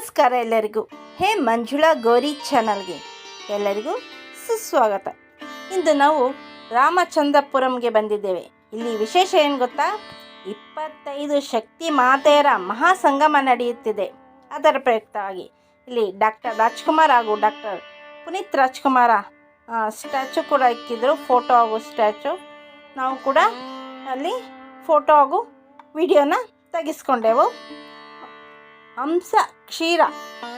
ನಮಸ್ಕಾರ ಎಲ್ಲರಿಗೂ. ಹೇ ಮಂಜುಳಾ ಗೌರಿ ಚಾನಲ್ಗೆ ಎಲ್ಲರಿಗೂ ಸುಸ್ವಾಗತ. ಇಂದು ನಾವು ರಾಮಚಂದ್ರಪುರಂಗೆ ಬಂದಿದ್ದೇವೆ. ಇಲ್ಲಿ ವಿಶೇಷ ಏನು ಗೊತ್ತಾ? ಇಪ್ಪತ್ತೈದು ಶಕ್ತಿ ಮಾತೆಯರ ಮಹಾಸಂಗಮ ನಡೆಯುತ್ತಿದೆ. ಅದರ ಪ್ರಯುಕ್ತವಾಗಿ ಇಲ್ಲಿ ಡಾಕ್ಟರ್ ರಾಜ್ಕುಮಾರ್ ಹಾಗೂ ಡಾಕ್ಟರ್ ಪುನೀತ್ ರಾಜ್ಕುಮಾರ ಸ್ಟ್ಯಾಚು ಕೂಡ ಇಕ್ಕಿದ್ರು, ಫೋಟೋ ಹಾಗೂ ಸ್ಟ್ಯಾಚು. ನಾವು ಕೂಡ ಅಲ್ಲಿ ಫೋಟೋ ಹಾಗೂ ವಿಡಿಯೋನ ತೆಗೆಸ್ಕೊಂಡೆವು. ಹಂಸ ಕ್ಷೀರ.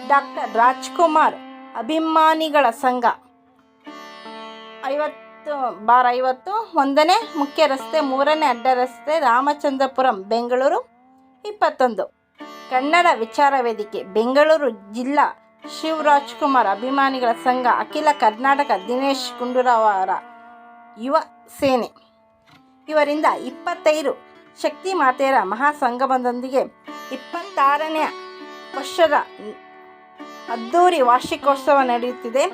ಡಾಕ್ಟರ್ ರಾಜ್ಕುಮಾರ್, ಅಭಿಮಾನಿಗಳ ಸಂಘ. ಐವತ್ತು, ಬಾರ್ ಐವತ್ತು, ಒಂದನೇ ಮುಖ್ಯ ರಸ್ತೆ, ಮೂರನೇ ಅಡ್ಡ ರಸ್ತೆ, ರಾಮಚಂದ್ರಪುರಂ, ಬೆಂಗಳೂರು ಇಪ್ಪತ್ತೊಂದು. ಕನ್ನಡ ವಿಚಾರ ವೇದಿಕೆ, ಬೆಂಗಳೂರು ಜಿಲ್ಲಾ ಶಿವರಾಜ್ಕುಮಾರ್, ಅಭಿಮಾನಿಗಳ ಸಂಘ, ಅಖಿಲ ಕರ್ನಾಟಕ ದಿನೇಶ್ ಗುಂಡೂರಾವ್ ಅವರ ಯುವ ಸೇನೆ. ಇವರಿಂದ ಇಪ್ಪತ್ತೈದು ಶಕ್ತಿ ಮಾತೆಯರ ಮಹಾಸಂಗಮದೊಂದಿಗೆ ಇಪ್ಪತ್ತಾರನೇ ವರ್ಷದ ಅದ್ದೂರಿ ವಾರ್ಷಿಕೋತ್ಸವ ನಡೆಯುತ್ತಿದೆ.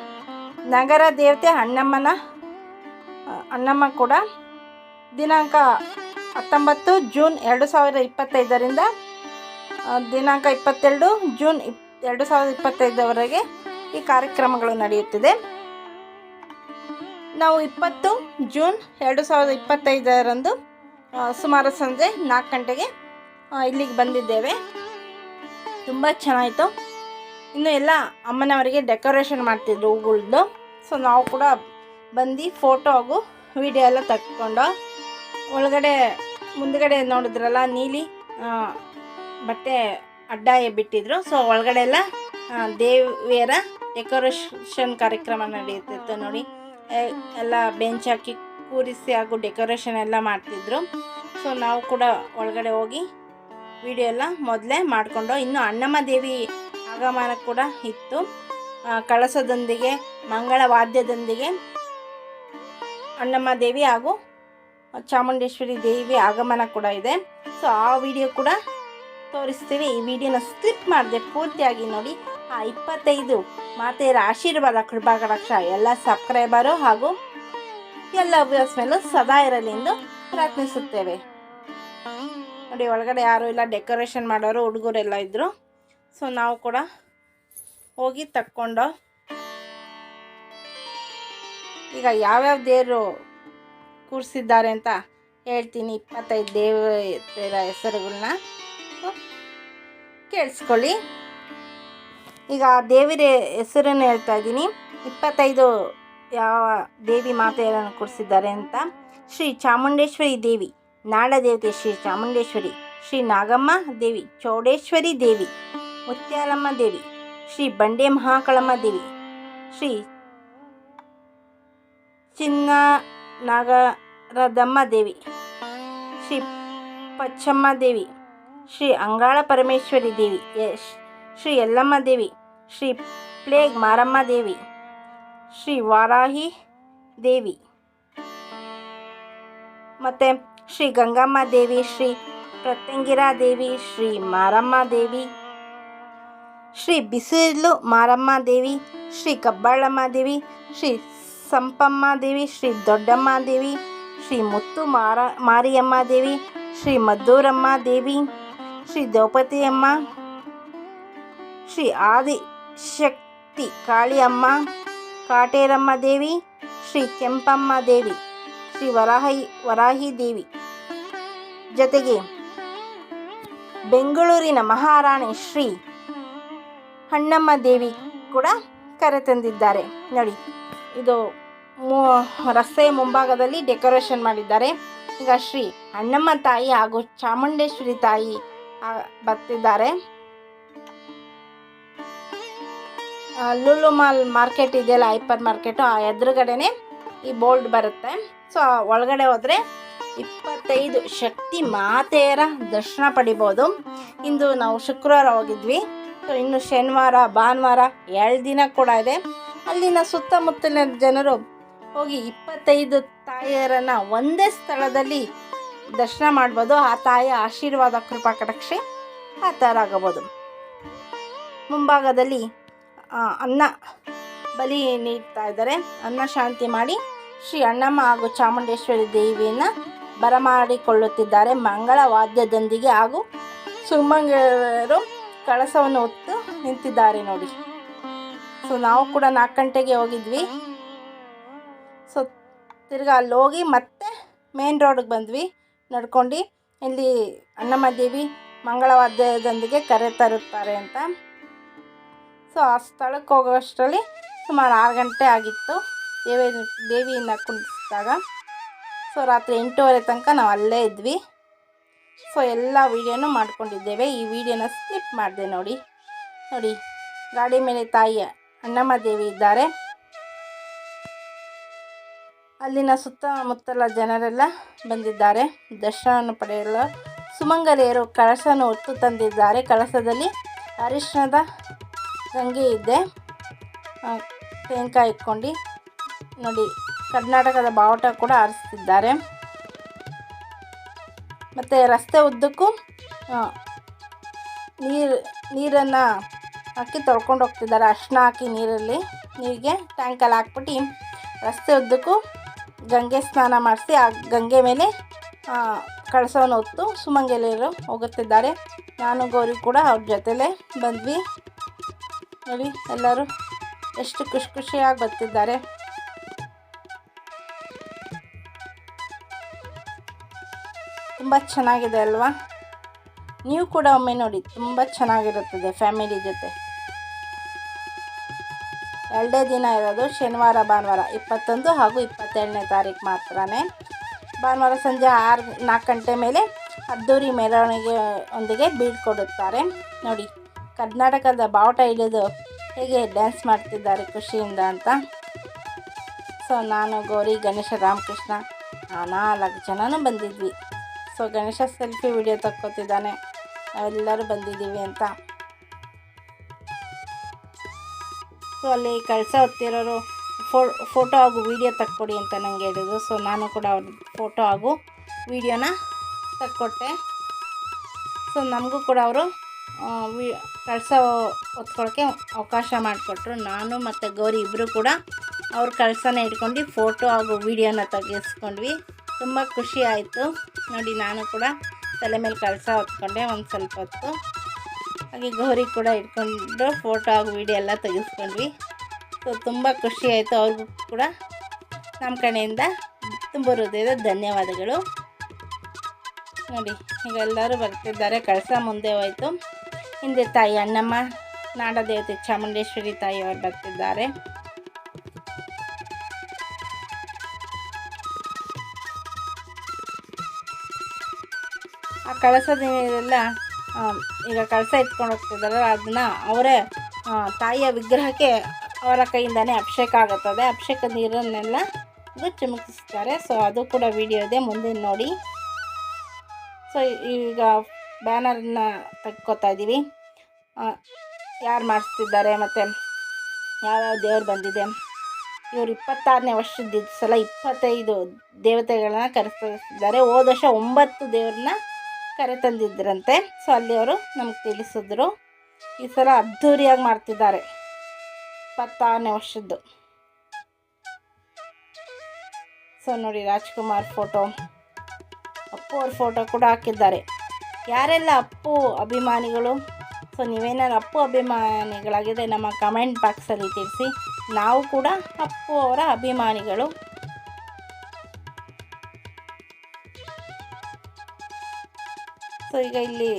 ನಗರ ದೇವತೆ ಅಣ್ಣಮ್ಮನ ಅಣ್ಣಮ್ಮ ಕೂಡ ದಿನಾಂಕ ಹತ್ತೊಂಬತ್ತು ಜೂನ್ ಎರಡು ಸಾವಿರದ ಇಪ್ಪತ್ತೈದರಿಂದ ದಿನಾಂಕ ಇಪ್ಪತ್ತೆರಡು ಜೂನ್ ಇಪ್, ಎರಡು ಸಾವಿರದ ಇಪ್ಪತ್ತೈದರವರೆಗೆ ಈ ಕಾರ್ಯಕ್ರಮಗಳು ನಡೆಯುತ್ತಿದೆ. ನಾವು ಇಪ್ಪತ್ತು ಜೂನ್ ಎರಡು ಸಾವಿರದ ಇಪ್ಪತ್ತೈದರಂದು ಸುಮಾರು ಸಂಜೆ ನಾಲ್ಕು ಗಂಟೆಗೆ ಇಲ್ಲಿಗೆ ಬಂದಿದ್ದೇವೆ. ತುಂಬ ಚೆನ್ನಾಯಿತು. ಇನ್ನು ಎಲ್ಲ ಅಮ್ಮನವರಿಗೆ ಡೆಕೋರೇಷನ್ ಮಾಡ್ತಿದ್ರು ಹೂಗಳ್ದು. ಸೊ ನಾವು ಕೂಡ ಬಂದು ಫೋಟೋ ಹಾಗೂ ವಿಡಿಯೋ ಎಲ್ಲ ತಕ್ಕೊಂಡು ಒಳಗಡೆ ಮುಂದ್ಗಡೆ ನೋಡಿದ್ರಲ್ಲ, ನೀಲಿ ಬಟ್ಟೆ ಅಡ್ಡ ಬಿಟ್ಟಿದ್ರು. ಸೊ ಒಳಗಡೆ ಎಲ್ಲ ದೇವಿಯರ ಡೆಕೋರೇಷನ್ ಕಾರ್ಯಕ್ರಮ ನಡೆಯುತ್ತಿತ್ತು ನೋಡಿ. ಎಲ್ಲ ಬೆಂಚ್ ಹಾಕಿ ಕೂರಿಸಿ ಹಾಗೂ ಡೆಕೋರೇಷನ್ ಎಲ್ಲ ಮಾಡ್ತಿದ್ರು. ಸೊ ನಾವು ಕೂಡ ಒಳಗಡೆ ಹೋಗಿ ವಿಡಿಯೋ ಎಲ್ಲ ಮೊದಲೇ ಮಾಡಿಕೊಂಡು ಇನ್ನು ಅಣ್ಣಮ್ಮ ದೇವಿ ಆಗಮನ ಕೂಡ ಇತ್ತು. ಕಳಸದೊಂದಿಗೆ ಮಂಗಳ ವಾದ್ಯದೊಂದಿಗೆ ಅಣ್ಣಮ್ಮ ದೇವಿ ಹಾಗೂ ಚಾಮುಂಡೇಶ್ವರಿ ದೇವಿ ಆಗಮನ ಕೂಡ ಇದೆ. ಸೊ ಆ ವಿಡಿಯೋ ಕೂಡ ತೋರಿಸ್ತೀವಿ. ಈ ವಿಡಿಯೋನ ಸ್ಕ್ರಿಪ್ಟ್ ಮಾಡಿದೆ ಪೂರ್ತಿಯಾಗಿ ನೋಡಿ. ಆ ಇಪ್ಪತ್ತೈದು ಮಾತೆಯರ ಆಶೀರ್ವಾದ, ಕೃಪಾಕಟಾಕ್ಷ ಎಲ್ಲ ಸಬ್ಸ್ಕ್ರೈಬರು ಹಾಗೂ ಎಲ್ಲ ವ್ಯವಸ್ಥೆಯಲ್ಲೂ ಸದಾ ಇರಲಿ ಎಂದು ಪ್ರಾರ್ಥಿಸುತ್ತೇವೆ. ನೋಡಿ ಒಳಗಡೆ ಯಾರೂ ಇಲ್ಲ, ಡೆಕೋರೇಷನ್ ಮಾಡೋರು, ಹುಡುಗರೆಲ್ಲ ಇದ್ದರು ಸೊ ನಾವು ಕೂಡ ಹೋಗಿ ತಕ್ಕೊಂಡು ಈಗ ಯಾವ್ಯಾವ ದೇವರು ಕೂರಿಸಿದ್ದಾರೆ ಅಂತ ಹೇಳ್ತೀನಿ. ಇಪ್ಪತ್ತೈದು ದೇವರ ಹೆಸರುಗಳನ್ನ ಕೇಳಿಸ್ಕೊಳ್ಳಿ. ಈಗ ದೇವರ ಹೆಸರನ್ನು ಹೇಳ್ತಾ ಇದ್ದೀನಿ. ಇಪ್ಪತ್ತೈದು ಯಾವ ದೇವಿ ಮಾತೆಯರನ್ನು ಕೂರಿಸಿದ್ದಾರೆ ಅಂತ. ಶ್ರೀ ಚಾಮುಂಡೇಶ್ವರಿ ದೇವಿ. ನಾಡದೇವತೆ ಶ್ರೀ ಚಾಮುಂಡೇಶ್ವರಿ, ಶ್ರೀ ನಾಗಮ್ಮ ದೇವಿ, ಚೌಡೇಶ್ವರಿ ದೇವಿ, ಮುತ್ಯಾಲಮ್ಮ ದೇವಿ, ಶ್ರೀ ಬಂಡೆ ಮಹಾಕಳಮ್ಮ ದೇವಿ, ಶ್ರೀ ಚಿನ್ನ ನಾಗರದಮ್ಮ ದೇವಿ, ಶ್ರೀ ಪಚ್ಚಮ್ಮ ದೇವಿ, ಶ್ರೀ ಅಂಗಾಳ ಪರಮೇಶ್ವರಿ ದೇವಿ ಶ್ರೀ ಯಲ್ಲಮ್ಮ ದೇವಿ, ಶ್ರೀ ಪ್ಲೇಗ್ ಮಾರಮ್ಮ ದೇವಿ, ಶ್ರೀ ವಾರಾಹಿ ದೇವಿ. ಮತ್ತು ಶ್ರೀ ಗಂಗಮ್ಮ ದೇವಿ ಶ್ರೀ ಪ್ರತ್ಯಂಗಿರಾ ದೇವಿ ಶ್ರೀ ಮಾರಮ್ಮ ದೇವಿ ಶ್ರೀ ಬಿಸಿಲು ಮಾರಮ್ಮ ದೇವಿ ಶ್ರೀ ಕಬ್ಬಾಳಮ್ಮ ದೇವಿ ಶ್ರೀ ಸಂಪಮ್ಮ ದೇವಿ ಶ್ರೀ ದೊಡ್ಡಮ್ಮ ದೇವಿ ಶ್ರೀ ಮುತ್ತು ಮಾರ ಮಾರಿಯಮ್ಮ ದೇವಿ ಶ್ರೀ ಮದ್ದೂರಮ್ಮ ದೇವಿ ಶ್ರೀ ದ್ರೌಪದಿಯಮ್ಮ ಶ್ರೀ ಆದಿಶಕ್ತಿ ಕಾಳಿಯಮ್ಮ ಕಾಟೇರಮ್ಮ ದೇವಿ ಶ್ರೀ ಜೊತೆಗೆ ಬೆಂಗಳೂರಿನ ಮಹಾರಾಣಿ ಶ್ರೀ ಹಣ್ಣಮ್ಮ ದೇವಿ ಕೂಡ ಕರೆತಂದಿದ್ದಾರೆ. ನೋಡಿ, ಇದು ಮು ರಸ್ತೆಯ ಮುಂಭಾಗದಲ್ಲಿ ಡೆಕೋರೇಷನ್ ಮಾಡಿದ್ದಾರೆ. ಈಗ ಶ್ರೀ ಅಣ್ಣಮ್ಮ ತಾಯಿ ಹಾಗೂ ಚಾಮುಂಡೇಶ್ವರಿ ತಾಯಿ ಬರ್ತಿದ್ದಾರೆ. ಲೂಲು ಮಾಲ್ ಮಾರ್ಕೆಟ್ ಇದೆಯಲ್ಲ, ಹೈಪರ್ ಮಾರ್ಕೆಟು, ಆ ಎದುರುಗಡೆನೆ ಈ ಬೋರ್ಡ್ ಬರುತ್ತೆ. ಸೊ ಒಳಗಡೆ ಹೋದರೆ ಇಪ್ಪತ್ತೈದು ಶಕ್ತಿ ಮಾತೆಯರ ದರ್ಶನ ಪಡಿಬೋದು. ಇಂದು ನಾವು ಶುಕ್ರವಾರ ಹೋಗಿದ್ವಿ. ಇನ್ನು ಶನಿವಾರ, ಭಾನುವಾರ ಎರಡು ದಿನ ಕೂಡ ಇದೆ. ಅಲ್ಲಿನ ಸುತ್ತಮುತ್ತಲಿನ ಜನರು ಹೋಗಿ ಇಪ್ಪತ್ತೈದು ತಾಯಿಯರನ್ನು ಒಂದೇ ಸ್ಥಳದಲ್ಲಿ ದರ್ಶನ ಮಾಡ್ಬೋದು. ಆ ತಾಯಿಯ ಆಶೀರ್ವಾದ, ಕೃಪಾ, ಕಟಾಕ್ಷೆ ಆ ಥರ ಆಗಬೋದು. ಮುಂಭಾಗದಲ್ಲಿ ಅನ್ನ ಬಲಿ ನೀಡ್ತಾ ಇದ್ದಾರೆ. ಅನ್ನ ಶಾಂತಿ ಮಾಡಿ ಶ್ರೀ ಅಣ್ಣಮ್ಮ ಹಾಗೂ ಚಾಮುಂಡೇಶ್ವರಿ ದೇವಿಯನ್ನು ಬರಮಾಡಿಕೊಳ್ಳುತ್ತಿದ್ದಾರೆ. ಮಂಗಳ ವಾದ್ಯದೊಂದಿಗೆ ಹಾಗೂ ಸುಮಂಗಲರು ಕಳಸವನ್ನು ಹೊತ್ತು ನಿಂತಿದ್ದಾರೆ ನೋಡಿ. ಸೊ ನಾವು ಕೂಡ ನಾಲ್ಕು ಗಂಟೆಗೆ ಹೋಗಿದ್ವಿ. ಸೊ ತಿರ್ಗಿ ಅಲ್ಲಿ ಹೋಗಿ ಮತ್ತೆ ಮೇನ್ ರೋಡಿಗೆ ಬಂದ್ವಿ. ನಡ್ಕೊಂಡು ಇಲ್ಲಿ ಅಣ್ಣಮ್ಮ ದೇವಿ ಮಂಗಳವಾದ್ಯದೊಂದಿಗೆ ಕರೆ ತರುತ್ತಾರೆ ಅಂತ. ಸೊ ಆ ಸ್ಥಳಕ್ಕೆ ಹೋಗೋಷ್ಟರಲ್ಲಿ ಸುಮಾರು ಆರು ಗಂಟೆ ಆಗಿತ್ತು. ದೇವಿ ದೇವಿಯನ್ನು ಕುಂಡಿಸಿದಾಗ ಸೊ ರಾತ್ರಿ ಎಂಟೂವರೆ ತನಕ ನಾವು ಅಲ್ಲೇ ಇದ್ವಿ. ಸೊ ಎಲ್ಲ ವೀಡಿಯೋನೂ ಮಾಡ್ಕೊಂಡಿದ್ದೇವೆ. ಈ ವಿಡಿಯೋನ ಸ್ಕಿಪ್ ಮಾಡಿದೆ ನೋಡಿ. ನೋಡಿ, ಗಾಡಿ ಮೇಲೆ ತಾಯಿ ಅಣ್ಣಮ್ಮ ದೇವಿ ಇದ್ದಾರೆ. ಅಲ್ಲಿನ ಸುತ್ತಮುತ್ತಲ ಜನರೆಲ್ಲ ಬಂದಿದ್ದಾರೆ. ದರ್ಶನವನ್ನು ಪಡೆಯಲು ಸುಮಂಗಲೆಯರು ಕಳಸನ ಹೊತ್ತು ತಂದಿದ್ದಾರೆ. ಕಳಸದಲ್ಲಿ ಅರಿಶಿಣದ ಗಂಗೆ ಇದೆ. ತೆಂಕ ಇಟ್ಕೊಂಡು ನೋಡಿ. ಕರ್ನಾಟಕದ ಬಾವುಟ ಕೂಡ ಆರಿಸ್ತಿದ್ದಾರೆ. ಮತ್ತು ರಸ್ತೆ ಉದ್ದಕ್ಕೂ ನೀರು, ನೀರನ್ನು ಹಾಕಿ ತೊಳ್ಕೊಂಡು ಹೋಗ್ತಿದ್ದಾರೆ. ಅರ್ಶಿನ ಹಾಕಿ ನೀರಲ್ಲಿ, ನೀರಿಗೆ ಟ್ಯಾಂಕಲ್ಲಿ ಹಾಕ್ಬಿಟ್ಟು ರಸ್ತೆ ಉದ್ದಕ್ಕೂ ಗಂಗೆ ಸ್ನಾನ ಮಾಡಿಸಿ, ಆ ಗಂಗೆ ಮೇಲೆ ಕಳಸವನ್ನು ಹೊತ್ತು ಸುಮಂಗಲಿಯರು ಹೋಗುತ್ತಿದ್ದಾರೆ. ನಾನು, ಗೌರಿ ಕೂಡ ಅವ್ರ ಜೊತೆಲೇ ಬಂದ್ವಿ. ನೋಡಿ, ಎಲ್ಲರೂ ಎಷ್ಟು ಖುಷಿ ಖುಷಿಯಾಗಿ ಬರ್ತಿದ್ದಾರೆ. ತುಂಬ ಚೆನ್ನಾಗಿದೆ ಅಲ್ವಾ? ನೀವು ಕೂಡ ಒಮ್ಮೆ ನೋಡಿ, ತುಂಬ ಚೆನ್ನಾಗಿರುತ್ತದೆ ಫ್ಯಾಮಿಲಿ ಜೊತೆ. ಎರಡೇ ದಿನ ಇರೋದು ಶನಿವಾರ, ಭಾನುವಾರ, ಇಪ್ಪತ್ತೊಂದು ಹಾಗೂ ಇಪ್ಪತ್ತೆರಡನೇ ತಾರೀಕು ಮಾತ್ರನೇ. ಭಾನುವಾರ ಸಂಜೆ ಆರು, ನಾಲ್ಕು ಗಂಟೆ ಮೇಲೆ ಅದ್ದೂರಿ ಮೆರವಣಿಗೆ ಒಂದಿಗೆ ಬೀಳ್ಕೊಡುತ್ತಾರೆ ನೋಡಿ, ಕರ್ನಾಟಕದ ಬಾವುಟ ಹಿಡಿದು ಹೇಗೆ ಡ್ಯಾನ್ಸ್ ಮಾಡ್ತಿದ್ದಾರೆ ಖುಷಿಯಿಂದ ಅಂತ. ಸೊ ನಾನು ಗೌರಿ ಗಣೇಶ ರಾಮಕೃಷ್ಣ. ನಾಲ್ಕು ಜನನೂ ಬಂದಿದ್ವಿ. ಸೊ ಗಣೇಶ ಸೆಲ್ಫಿ ವಿಡಿಯೋ ತಕ್ಕೊತಿದ್ದಾನೆ. ನಾವೆಲ್ಲರೂ ಬಂದಿದ್ದೀವಿ ಅಂತ. ಸೊ ಅಲ್ಲಿ ಕಳಸ ಹೊತ್ತಿರೋರು ಫೋ, ಫೋಟೋ ಹಾಗೂ ವೀಡಿಯೋ ತಕ್ಕೊಡಿ ಅಂತ ನನಗೆ ಹೇಳಿದ್ರು. ಸೊ ನಾನು ಕೂಡ ಅವ್ರ ಫೋಟೋ ಹಾಗೂ ವೀಡಿಯೋನ ತಕ್ಕೊಟ್ಟೆ. ಸೊ ನಮಗೂ ಕೂಡ ಅವರು ವಿ, ಕಳಸ ಹೊತ್ಕೊಳ್ಳೋಕ್ಕೆ ಅವಕಾಶ ಮಾಡಿಕೊಟ್ರು. ನಾನು ಮತ್ತು ಗೌರಿ ಇಬ್ಬರು ಕೂಡ ಅವ್ರ ಕಳಸನ ಇಟ್ಕೊಂಡು ಫೋಟೋ ಹಾಗೂ ವೀಡಿಯೋನ ತೆಗೆಸ್ಕೊಂಡ್ವಿ. ತುಂಬ ಖುಷಿ ಆಯಿತು. ನೋಡಿ, ನಾನು ಕೂಡ ತಲೆ ಮೇಲೆ ಕಳಸ ಹೊತ್ಕೊಂಡೆ, ಒಂದು ಸ್ವಲ್ಪ ಹೊತ್ತು. ಹಾಗೆ ಗೌರಿ ಕೂಡ ಇಟ್ಕೊಂಡು ಫೋಟೋ ಹಾಗೂ ವೀಡಿಯೋ ಎಲ್ಲ ತೆಗೆಸ್ಕೊಂಡ್ವಿ. ಸೊ ತುಂಬ ಖುಷಿ ಆಯಿತು ಅವ್ರಿಗೂ ಕೂಡ. ನಮ್ಮ ಕಡೆಯಿಂದ ತುಂಬ ಹೃದಯದ ಧನ್ಯವಾದಗಳು. ನೋಡಿ, ಈಗ ಎಲ್ಲರೂ ಬರ್ತಿದ್ದಾರೆ, ಕಳಸ ಮುಂದೆ ಹೋಯಿತು. ಹಿಂದೆ ತಾಯಿ ಅಣ್ಣಮ್ಮ, ನಾಡದೇವತೆ ಚಾಮುಂಡೇಶ್ವರಿ ತಾಯಿಯವರು ಬರ್ತಿದ್ದಾರೆ. ಆ ಕಳಸದ ನೀರೆಲ್ಲ ಈಗ ಕಳಸ ಇಟ್ಕೊಂಡು ಹೋಗ್ತಿದ್ದಾರಲ್ಲ ಅದನ್ನ ಅವರೇ ತಾಯಿಯ ವಿಗ್ರಹಕ್ಕೆ ಅವರ ಕೈಯಿಂದನೇ ಅಭಿಷೇಕ ಆಗುತ್ತದೆ. ಅಭಿಷೇಕ ನೀರನ್ನೆಲ್ಲ ಇದು ಚಿಮುಕಿಸ್ತಾರೆ. ಸೊ ಅದು ಕೂಡ ವಿಡಿಯೋ ಇದೆ ಮುಂದೆ ನೋಡಿ. ಸೊ ಈಗ ಬ್ಯಾನರನ್ನ ತೆಗ್ಕೋತಾ ಇದ್ದೀವಿ ಯಾರು ಮಾಡಿಸ್ತಿದ್ದಾರೆ ಮತ್ತು ಯಾವ್ಯಾವ ದೇವ್ರು ಬಂದಿದೆ? ಇವರು ಇಪ್ಪತ್ತಾರನೇ ವರ್ಷದ ಸಲ ಇಪ್ಪತ್ತೈದು ದೇವತೆಗಳನ್ನ ಕರೆಸ್ತಿದ್ದಾರೆ. ಹೋದ ವರ್ಷ ಒಂಬತ್ತು ದೇವ್ರನ್ನ ಕರೆತಂದಿದ್ರಂತೆ ಸೊ ಅಲ್ಲಿ ಅವರು ನಮ್ಗೆ ತಿಳಿಸಿದ್ರು. ಈ ಸಲ ಅದ್ಧೂರಿಯಾಗಿ ಮಾಡ್ತಿದ್ದಾರೆ. ಇಪ್ಪತ್ತಾರನೇ ವರ್ಷದ್ದು. ಸೊ ನೋಡಿ ರಾಜ್ಕುಮಾರ್ ಫೋಟೋ. ಅಪ್ಪು ಅವ್ರ ಫೋಟೋ ಕೂಡ ಹಾಕಿದ್ದಾರೆ. ಯಾರೆಲ್ಲ ಅಪ್ಪು ಅಭಿಮಾನಿಗಳು? ಸೊ ನೀವೇನಾದ್ರು ಅಪ್ಪು ಅಭಿಮಾನಿಗಳಾಗಿದೆ ನಮ್ಮ ಕಮೆಂಟ್ ಬಾಕ್ಸಲ್ಲಿ ತಿಳಿಸಿ. ನಾವು ಕೂಡ ಅಪ್ಪು ಅವರ ಅಭಿಮಾನಿಗಳು. ಸೊ, ಈಗ ಇಲ್ಲಿ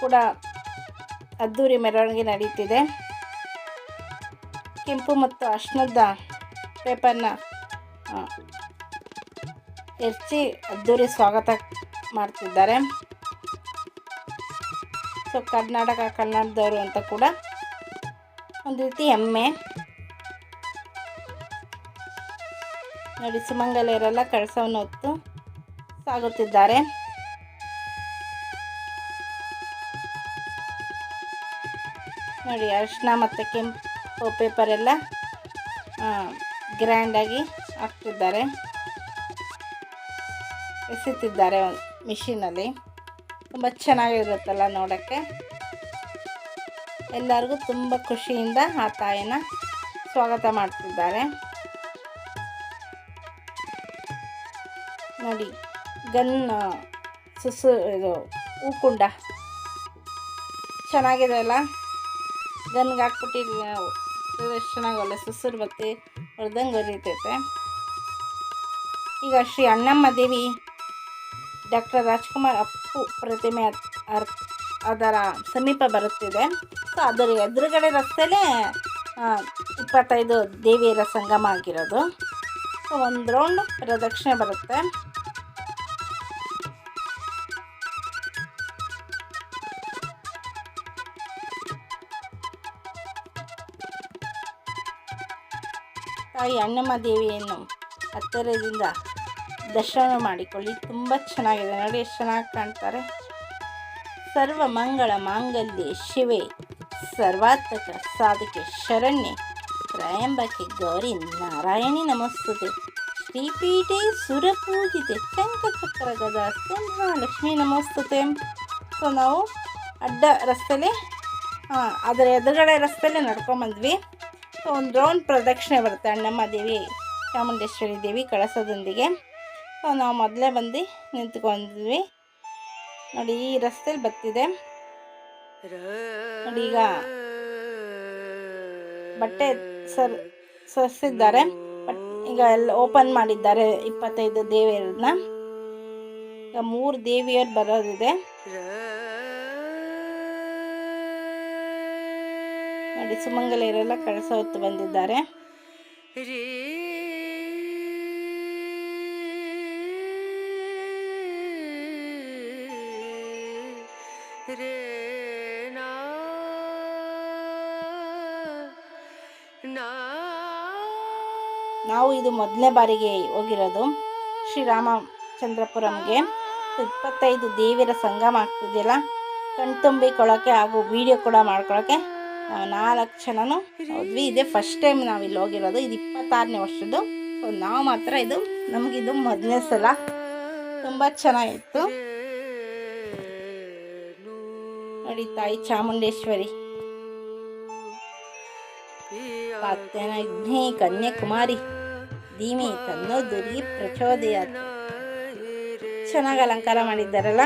ಕೂಡ ಅದ್ದೂರಿ ಮೆರವಣಿಗೆ ನಡೀತಿದೆ. ಕೆಂಪು ಮತ್ತು ಅಶ್ನದ ಪೇಪರ್ನ ಎರಚಿ ಅದ್ದೂರಿ ಸ್ವಾಗತ ಮಾಡ್ತಿದ್ದಾರೆ. ಸೊ, ಕರ್ನಾಟಕ ಕನ್ನಡದವರು ಅಂತ ಕೂಡ ಒಂದು ರೀತಿ ಹೆಮ್ಮೆ ನೋಡಿ ಸುಮಂಗಲೆಯರೆಲ್ಲ ಕಳಸವನ್ನು ಹೊತ್ತು ಸಾಗುತ್ತಿದ್ದಾರೆ. ನೋಡಿ ಅರಿಶಿನ ಮತ್ತು ಕೆಂಪು ಪೇಪರೆಲ್ಲ ಗ್ರ್ಯಾಂಡಾಗಿ ಹಾಕ್ತಿದ್ದಾರೆ. ಎಸೆತಿದ್ದಾರೆ ಮಿಷಿನಲ್ಲಿ ತುಂಬ ಚೆನ್ನಾಗಿರುತ್ತಲ್ಲ ನೋಡೋಕ್ಕೆ. ಎಲ್ಲರಿಗೂ ತುಂಬ ಖುಷಿಯಿಂದ ಆ ತಾಯಿನ ಸ್ವಾಗತ ಮಾಡ್ತಿದ್ದಾರೆ. ನೋಡಿ, ಗನ್ ಸುಸು, ಇದು ಹೂಕುಂಡ ಚೆನ್ನಾಗಿದೆ ಅಲ್ಲ ಗನ್ಗೆ ಹಾಕ್ಬಿಟ್ಟು ಎಷ್ಟು ಚೆನ್ನಾಗಿ ಒಳ್ಳೆ ಸುಸುರು ಬತ್ತಿ, ಹೊಡೆದಂಗೆ ಹೊರಿತೈತೆ ಈಗ ಶ್ರೀ ಅಣ್ಣಮ್ಮ ದೇವಿ ಡಾಕ್ಟರ್ ರಾಜ್ಕುಮಾರ್ ಅಪ್ಪು ಪ್ರತಿಮೆ ಅದರ ಸಮೀಪ ಬರುತ್ತಿದೆ. ಸೊ ಅದರ ಎದುರುಗಡೆ ರಸ್ತೆಯೇ ಇಪ್ಪತ್ತೈದು ದೇವಿಯರ ಸಂಗಮ ಆಗಿರೋದು. ಸೊ ಒಂದು ರೌಂಡ್ ಪ್ರದಕ್ಷಿಣೆ ಬರುತ್ತೆ. ತಾಯಿ ಅಣ್ಣಮ್ಮ ದೇವಿಯನ್ನು ಹತ್ತಿರದಿಂದ ದರ್ಶನ ಮಾಡಿಕೊಳ್ಳಿ. ತುಂಬ ಚೆನ್ನಾಗಿದೆ. ನೋಡಿ ಎಷ್ಟು ಚೆನ್ನಾಗಿ ಕಾಣ್ತಾರೆ. ಸರ್ವ ಮಂಗಳ ಮಾಂಗಲ್ಯ ಶಿವೆ. ಸರ್ವಾತ್ಮಕ ಸಾಧಕೆ ಶರಣ್ಯ. ತ್ರಯಂಬಕೆ ಗೌರಿ ನಾರಾಯಣಿ ನಮಸ್ತುತೆ. ಶ್ರೀಪೀಠೆ ಸುರಪೂಜಿತೆ ಗದ ಸಿಂಹ ಲಕ್ಷ್ಮೀ ನಮಸ್ತುತೆ. ಸೊ, ನಾವು ಅಡ್ಡ ರಸ್ತೆಯಲ್ಲಿ ಅದರ ಎದುರುಗಡೆ ರಸ್ತೆಯಲ್ಲೇ ನಡ್ಕೊಂಬಂದ್ವಿ. ಒಂದು ರೌಂಡ್ ಪ್ರದಕ್ಷಿಣೆ ಬರುತ್ತೆ ಅಣ್ಣಮ್ಮ ದೇವಿ, ಚಾಮುಂಡೇಶ್ವರಿ ದೇವಿ ಕಳಸದೊಂದಿಗೆ. ಸೊ, ನಾವು ಮೊದಲೇ ಬಂದು ನಿಂತ್ಕೊಂಡ್ವಿ. ನೋಡಿ, ಈ ರಸ್ತೆಲಿ ಬರ್ತಿದೆ ನೋಡಿ, ಈಗ ಬಟ್ಟೆ ಸರ್, ಸರಿಸಿದ್ದಾರೆ. ಬಟ್ ಈಗ ಎಲ್ಲ ಓಪನ್ ಮಾಡಿದ್ದಾರೆ ಇಪ್ಪತ್ತೈದು ದೇವಿಯರನ್ನ. ಈಗ ಮೂರು ದೇವಿಯರು ಬರೋದಿದೆ. ನೋಡಿ, ಸುಮಂಗಲಿಯರೆಲ್ಲ ಕಳಸ ಹೊತ್ತು ಬಂದಿದ್ದಾರೆ. ನಾವು ಇದು ಮೊದಲನೇ ಬಾರಿಗೆ ಹೋಗಿರೋದು ಶ್ರೀರಾಮಚಂದ್ರಪುರಂಗೆ. ಇಪ್ಪತ್ತೈದು ದೇವಿರ ಸಂಗಮ ಆಗ್ತಿದೆಯಲ್ಲ? ಕಣ್ತುಂಬಿಕೊಳ್ಳೋಕ್ಕೆ ಹಾಗೂ ವಿಡಿಯೋ ಕೂಡ ಮಾಡ್ಕೊಳ್ಳೋಕ್ಕೆ ನಾಲ್ಕು ಜನನು ಹೋದ್ವಿ ಇದೇ. ಫಸ್ಟ್ ಟೈಮ್ ನಾವು ಇಲ್ಲಿ ಹೋಗಿರೋದು. ಇದು ಇಪ್ಪತ್ತಾರನೇ ವರ್ಷದ್ದು. ನಾವು ಮಾತ್ರ ಇದು ನಮಗಿದು ಮೊದಲನೇ ಸಲ. ತುಂಬ ಚೆನ್ನಾಗಿತ್ತು. ನೋಡಿ ತಾಯಿ ಚಾಮುಂಡೇಶ್ವರಿ. ಪಾತ್ಯನಗ್ನಿ ಕನ್ಯಾಕುಮಾರಿ, ಧೀಮಿ ತನ್ನೋ ದುರ್ಗಿ ಪ್ರಚೋದಯ. ಚೆನ್ನಾಗಿ ಅಲಂಕಾರ ಮಾಡಿದ್ದಾರಲ್ಲ.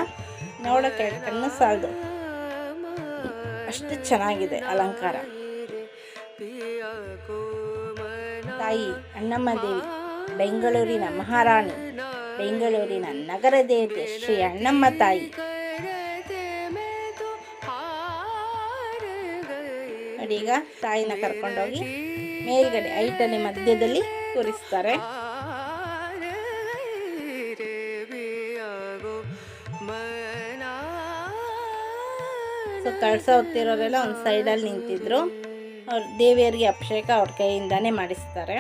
ನೋಡೋಕೆ ಕಣ್ಣು ಸಾಲದು ಅಷ್ಟು ಚೆನ್ನಾಗಿದೆ ಅಲಂಕಾರ. ತಾಯಿ ಅಣ್ಣಮ್ಮ ದೇವಿ ಬೆಂಗಳೂರಿನ ಮಹಾರಾಣಿ, ಬೆಂಗಳೂರಿನ ನಗರ ದೇವತೆ ಶ್ರೀ ಅಣ್ಣಮ್ಮ ತಾಯಿ. ನೋಡಿ ಈಗ ತಾಯಿನ ಕರ್ಕೊಂಡೋಗಿ ಮೇಲ್ಗಡೆ ಐಟನೆ ಮಧ್ಯದಲ್ಲಿ ಕೂರಿಸ್ತಾರೆ ಕಳ್ಸ ಹೊತ್ತಿರೋರೆಲ್ಲ ಒಂದು ಸೈಡಲ್ಲಿ ನಿಂತಿದ್ರು. ಅವ್ರ ದೇವಿಯರಿಗೆ ಅಭಿಷೇಕ ಅವ್ರ ಕೈಯಿಂದಾನೇ ಮಾಡಿಸ್ತಾರೆ.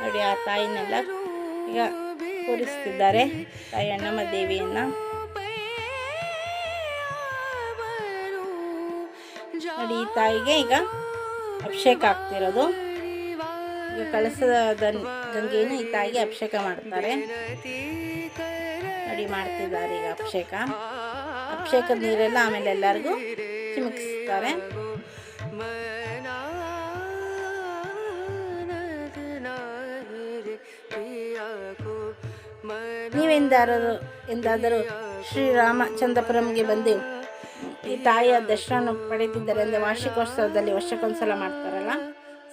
ನೋಡಿ, ಆ ತಾಯಿನೆಲ್ಲ ಈಗ ಕೂರಿಸ್ತಿದ್ದಾರೆ, ತಾಯಿ ಅಣ್ಣಮ್ಮ ದೇವಿಯನ್ನ. ನೋಡಿ, ಈ ತಾಯಿಗೆ ಈಗ ಅಭಿಷೇಕ ಆಗ್ತಿರೋದು. ಕಳಸದ ಗಂಗೆಯನ್ನು ಈ ತಾಯಿಗೆ ಅಭಿಷೇಕ ಮಾಡ್ತಾರೆ ರೆಡಿ ಮಾಡ್ತಿದ್ದಾರೆ ಈಗ ಅಭಿಷೇಕ. ಅಭಿಷೇಕದ ನೀರೆಲ್ಲ ಆಮೇಲೆ ಎಲ್ಲರಿಗೂ ಚಿಮುಕಿಸ್ತಾರೆ. ನೀವೆಂದಾರರು, ಎಂದಾದರೂ ಶ್ರೀರಾಮಚಂದ್ರಪುರಂಗೆ ಬಂದು ಈ ತಾಯಿಯ ದರ್ಶನ ಪಡೆದಿದ್ದಾರೆ ಅಂದರೆ ವಾರ್ಷಿಕೋತ್ಸವದಲ್ಲಿ ವರ್ಷಕ್ಕೊಂದ್ಸಲ ಮಾಡ್ತಾರಲ್ಲ?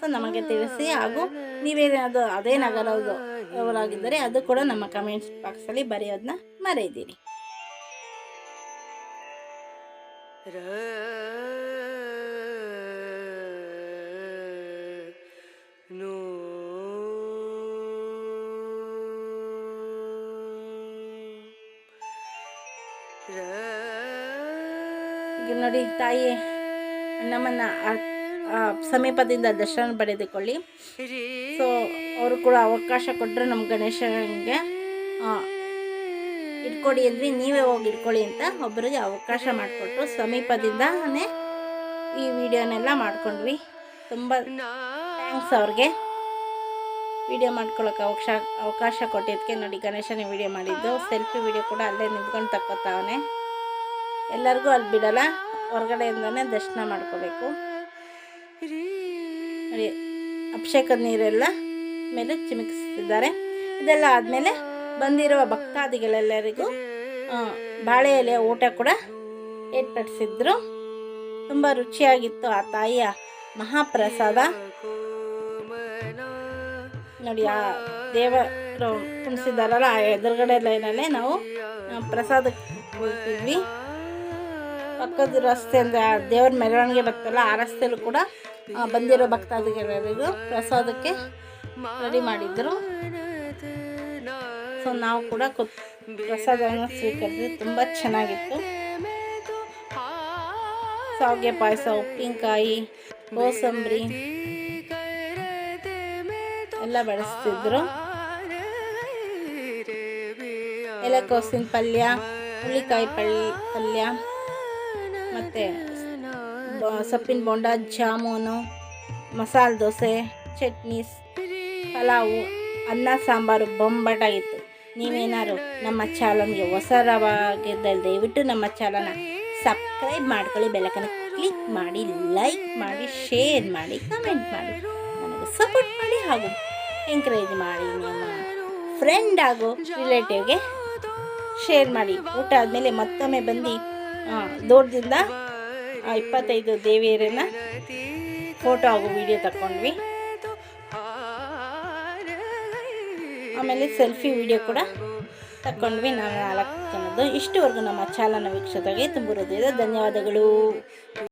ಸೊ ನಮಗೆ ತಿಳಿಸಿ ಹಾಗೂ ನೀವೇನಾದರೂ ಅದೇ ನಗರವರಾಗಿದ್ದರೆ ಅದು ಕೂಡ ನಮ್ಮ ಕಮೆಂಟ್ಸ್ ಬಾಕ್ಸಲ್ಲಿ ಬರೆಯೋದನ್ನ ಮರೆಯದಿರಿ. ಈಗ ನೋಡಿ ತಾಯಿ ನಮ್ಮನ್ನು ಸಮೀಪದಿಂದ ದರ್ಶನ ಪಡೆದುಕೊಳ್ಳಿ. ಸೊ ಅವರು ಕೂಡ ಅವಕಾಶ ಕೊಟ್ಟರು ನಮ್ಮ ಗಣೇಶನಿಗೆ ಇಟ್ಕೊಡಿ ಅಂದ್ವಿ, ನೀವೇ ಹೋಗಿ ಇಟ್ಕೊಳ್ಳಿ ಅಂತ ಒಬ್ಬರಿಗೆ ಅವಕಾಶ ಮಾಡಿಕೊಟ್ಟು ಸಮೀಪದಿಂದನೇ ಈ ವಿಡಿಯೋನೆಲ್ಲ ಮಾಡ್ಕೊಂಡ್ವಿ. ತುಂಬ ಥ್ಯಾಂಕ್ಸ್ ಅವ್ರಿಗೆ. ವಿಡಿಯೋ ಮಾಡ್ಕೊಳ್ಳೋಕೆ ಅವಕಾಶ ಅವಕಾಶ ಕೊಟ್ಟಿದ್ದಕ್ಕೆ ನೋಡಿ ಗಣೇಶನ ವಿಡಿಯೋ ಮಾಡಿದ್ದು. ಸೆಲ್ಫಿ ವಿಡಿಯೋ ಕೂಡ ಅಲ್ಲೇ ನಿಂತ್ಕೊಂಡು ತಕ್ಕೋತಾವನೆ. ಎಲ್ಲರಿಗೂ ಅಲ್ಲಿ ಬಿಡಲ್ಲ, ಹೊರಗಡೆಯಿಂದನೇ ದರ್ಶನ ಮಾಡ್ಕೋಬೇಕು. ಅಭಿಷೇಕದ ನೀರೆಲ್ಲ ಮೇಲೆ ಚಿಮುಕಿಸ್ತಿದ್ದಾರೆ ಇದೆಲ್ಲ ಆದಮೇಲೆ ಬಂದಿರುವ ಭಕ್ತಾದಿಗಳೆಲ್ಲರಿಗೂ ಬಾಳೆ ಎಲೆಯ ಊಟ ಕೂಡ ಏರ್ಪಡಿಸಿದ್ರು. ತುಂಬ ರುಚಿಯಾಗಿತ್ತು ಆ ತಾಯಿಯ ಮಹಾಪ್ರಸಾದ. ನೋಡಿ, ಆ ದೇವರು ಕುಣಿಸಿದಾರಲ್ಲ ಆ ಎದುರುಗಡೆ ಲೈನಲ್ಲೇ ನಾವು ಪ್ರಸಾದ ಹೋಗ್ತಿದ್ವಿ ಪಕ್ಕದ ರಸ್ತೆ ಅಂದರೆ ಆ ದೇವ್ರ ಮೆರವಣಿಗೆ ಬರ್ತಲ್ಲ ಆ ರಸ್ತೆಯಲ್ಲೂ ಕೂಡ ಬಂದಿರೋ ಭಕ್ತಾದಿಗಳೆಲ್ಲರಿಗೂ ಪ್ರಸಾದಕ್ಕೆ ರೆಡಿ ಮಾಡಿದ್ರು. ಸೊ ನಾವು ಕೂಡ ಪ್ರಸಾದವನ್ನು ಸ್ವೀಕರಿಸಿದ್ವಿ ತುಂಬ ಚೆನ್ನಾಗಿತ್ತು. ಸಾವಿಗೆ ಪಾಯಸ, ಉಪ್ಪಿನಕಾಯಿ, ಕೋಸಂಬರಿ ಎಲ್ಲ ಬಳಸ್ತಿದ್ರು. ಎಲೆಕೋಸಿನ ಪಲ್ಯ, ಹುಳಿಕಾಯಿ ಪಲ್ಯ ಪಲ್ಯ ಮತ್ತು ಸೊಪ್ಪಿನ ಬೋಂಡ, ಜಾಮೂನು, ಮಸಾಲೆ ದೋಸೆ ಚಟ್ನೀಸ್ ಪಲಾವು, ಅನ್ನ, ಸಾಂಬಾರು ಬೊಂಬಟಾಗಿತ್ತು ನೀವೇನಾದ್ರು ನಮ್ಮ ಚಾನಲ್ಗೆ ಹೊಸರವಾಗಿದ್ದಲ್ಲಿ ದಯವಿಟ್ಟು ನಮ್ಮ ಚಾನಲ್ನ ಸಬ್ಸ್ಕ್ರೈಬ್ ಮಾಡ್ಕೊಳ್ಳಿ ಬೆಳಕನ್ನು ಕ್ಲಿಕ್ ಮಾಡಿ, ಲೈಕ್ ಮಾಡಿ, ಶೇರ್ ಮಾಡಿ, ಕಮೆಂಟ್ ಮಾಡಿ. ನನಗೆ ಸಪೋರ್ಟ್ ಮಾಡಿ ಹಾಗೂ ಎಂಕರೇಜ್ ಮಾಡಿ ನಿಮ್ಮ ಫ್ರೆಂಡ್ ಹಾಗೂ ರಿಲೇಟಿವ್ಗೆ ಶೇರ್ ಮಾಡಿ. ಊಟ ಆದಮೇಲೆ ಮತ್ತೊಮ್ಮೆ ಬಂದು ದೂರದಿಂದ ಇಪ್ಪತ್ತೈದು ದೇವಿಯರನ್ನ ಫೋಟೋ ಹಾಗೂ ವಿಡಿಯೋ ತಗೊಂಡ್ವಿ ಆಮೇಲೆ ಸೆಲ್ಫಿ ವಿಡಿಯೋ ಕೂಡ ತಕ್ಕೊಂಡ್ವಿ ನಾವು ನಾಲ್ಕು ಜನದ್ದು. ಇಷ್ಟುವರೆಗೂ ನಮ್ಮ ಚಾಲನ ವೀಕ್ಷತೆಗೆ ತುಂಬ ಧನ್ಯವಾದಗಳು.